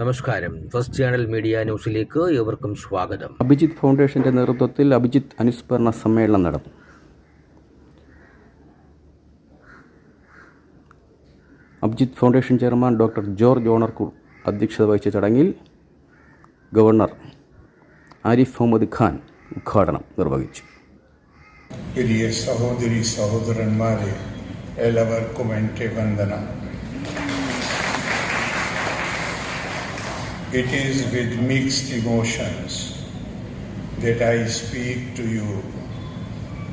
നമസ്കാരം. First channel media ന്യൂസിലേക്ക് ഏവർക്കും സ്വാഗതം. അഭിജിത്ത് ഫൗണ്ടേഷന്റെ നേതൃത്വത്തിൽ അഭിജിത്ത് അനുസ്മരണ സമ്മേളനം നടന്നു. Abhijith foundation chairman doctor George Onakkoor അധ്യക്ഷത വഹിച്ച ചടങ്ങിൽ ഗവർണർ ആരിഫ് മുഹമ്മദ് ഖാൻ ഉദ്ഘാടനം നിർവഹിച്ചു. സഹോദരി സഹോദരന്മാരെ എല്ലാവർക്കും എന്റെ വന്ദനം. It is with mixed emotions that I speak to you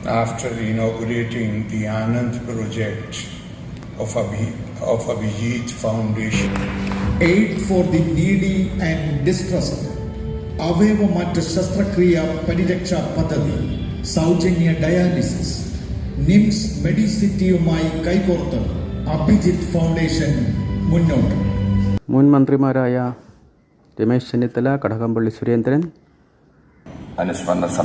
after inaugurating the Anand project of, Abhi, of Abhijit Foundation. Aid for the needy and distressed അവയവമാറ്റ ശസ്ത്രക്രിയ പരിരക്ഷ പദ്ധതി സൗജന്യ ഡയാലിസിസ് നിംസ് മെഡിസിറ്റിയുമായി കൈകോർത്ത് അഭിജിത്ത് ഫൗണ്ടേഷൻ മുന്നോട്ട് മുൻ മന്ത്രിമാരായ രമേശ് ചെന്നിത്തല കടകംപള്ളി സുരേന്ദ്രൻ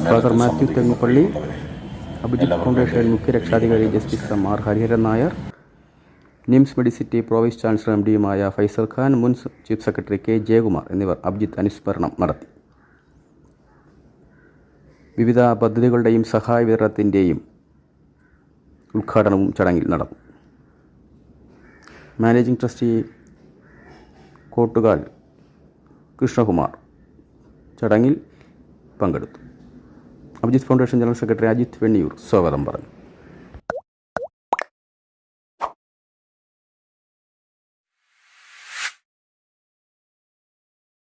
ഫാദർ മാത്യു തെങ്ങുപള്ളി അഭിജിത് അഭിജിത്ത് ഫൗണ്ടേഷൻ മുഖ്യ രക്ഷാധികാരി justice M R Hariharan Nair NIMS medicity pro vice chancellor M ഡിയുമായ Faisal Khan മുൻ ചീഫ് സെക്രട്ടറി കെ ജയകുമാർ എന്നിവർ അഭിജിത്ത് അനുസ്മരണം നടത്തി. വിവിധ പദ്ധതികളുടെയും സഹായ വിതരണത്തിന്റെയും ഉദ്ഘാടനവും ചടങ്ങിൽ നടന്നു. മാനേജിംഗ് ട്രസ്റ്റി കോട്ടുകാൽ കൃഷ്ണകുമാർ ചടങ്ങിൽ പങ്കെടുത്തു. Abhijith foundation general secretary Ajith Venniyoor സ്വാഗതം പറഞ്ഞു.